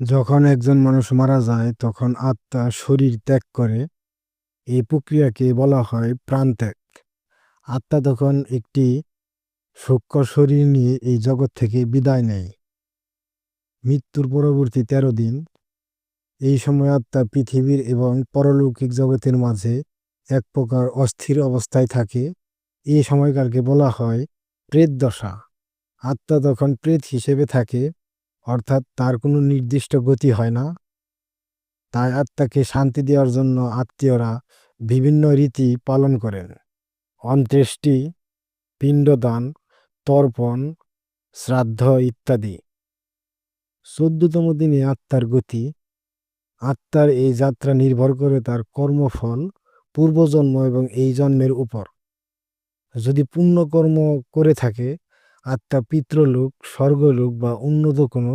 যখন একজন মানুষ মারা যায়, তখন আত্মা শরীর ত্যাগ করে। এই প্রক্রিয়াকে বলা হয় প্রাণত্যাগ। আত্মা তখন একটি সূক্ষ্ম শরীর নিয়ে এই জগৎ থেকে বিদায় নেয়। মৃত্যুর পরবর্তী তেরো দিন, এই সময় আত্মা পৃথিবীর এবং পরলৌকিক জগতের মাঝে এক প্রকার অস্থির অবস্থায় থাকে। এই সময়কালকে বলা হয় প্রেত দশা। আত্মা তখন প্রেত হিসেবে থাকে। অর্থাৎ তার কোনো নির্দিষ্ট গতি হয় না। তাই আত্মাকে শান্তি দেওয়ার জন্য আত্মীয়রা বিভিন্ন রীতি পালন করেন। অন্ত্যেষ্টি, পিণ্ডদান, তর্পণ, শ্রাদ্ধ ইত্যাদি। চোদ্দতম দিনে আত্মার গতি। আত্মার এই যাত্রা নির্ভর করে তার কর্মফল, পূর্বজন্ম এবং এই জন্মের উপর। যদি পুণ্যকর্ম করে থাকে আত্মা পিতৃলোক, স্বর্গলোক বা উন্নত কোনো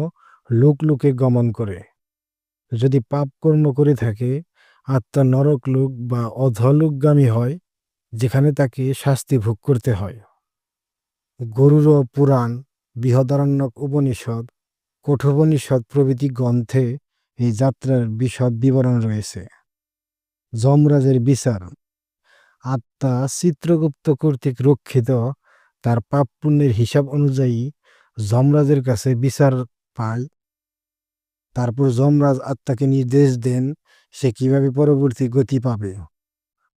লোকলোকে গমন করে। যদি পাপ কর্ম করে থাকে, আত্মা নরক লোক বা অধলোকগামী হয়, যেখানে তাকে শাস্তি ভোগ করতে হয়। গরুর পুরাণ, বৃহদারণ্যক উপনিষদ, কঠোপনিষদ প্রভৃতি গ্রন্থে এই যাত্রার বিশদ বিবরণ রয়েছে। যমরাজের বিচার, আত্মা চিত্রগুপ্ত কর্তৃক রক্ষিত তার পাপ পুণ্যের হিসাব অনুযায়ী যমরাজের কাছে বিচার পায়। তারপর যমরাজ আত্মাকে নির্দেশ দেন সে কীভাবে পরবর্তী গতি পাবে।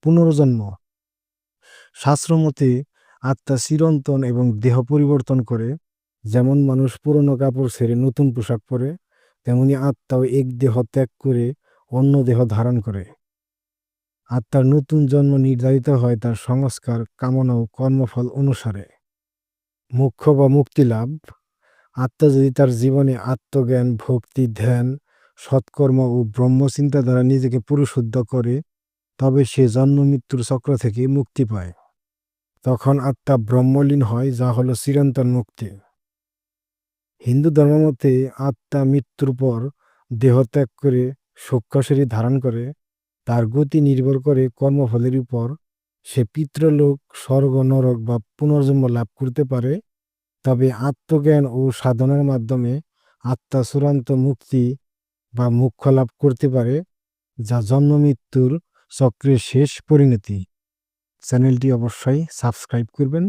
পুনর্জন্ম। শাস্ত্রমতে আত্মা চিরন্তন এবং দেহ পরিবর্তন করে। যেমন মানুষ পুরনো কাপড় ছেড়ে নতুন পোশাক পরে, তেমনি আত্মাও এক দেহ ত্যাগ করে অন্য দেহ ধারণ করে। আত্মার নতুন জন্ম নির্ধারিত হয় তার সংস্কার, কামনা ও কর্মফল অনুসারে। মুখ্য বা মুক্তি লাভ। আত্মা যদি তার জীবনে আত্মজ্ঞান, ভক্তি, ধ্যান, সৎকর্ম ও ব্রহ্মচিন্তা দ্বারা নিজেকে পরিশুদ্ধ করে, তবে সে জন্ম, মৃত্যুর চক্র থেকে মুক্তি পায়। তখন আত্মা ব্রহ্মলীন হয়, যা হলো চিরন্তন মুক্তি। হিন্দু ধর্মমতে আত্মা মৃত্যুর পর দেহ ত্যাগ করে সূক্ষ্ম শরীর ধারণ করে, তার গতি নির্ভর করে কর্মফলের উপর সে পিতৃলোক, স্বর্গ, নরক বা পুনর্জন্ম লাভ করতে পারে। তবে আত্মজ্ঞান ও সাধনার মাধ্যমে আত্মা চূড়ান্ত মুক্তি বা মুখ্য লাভ করতে পারে, যা জন্ম, মৃত্যুর চক্রের শেষ পরিণতি। চ্যানেলটি অবশ্যই সাবস্ক্রাইব করবেন।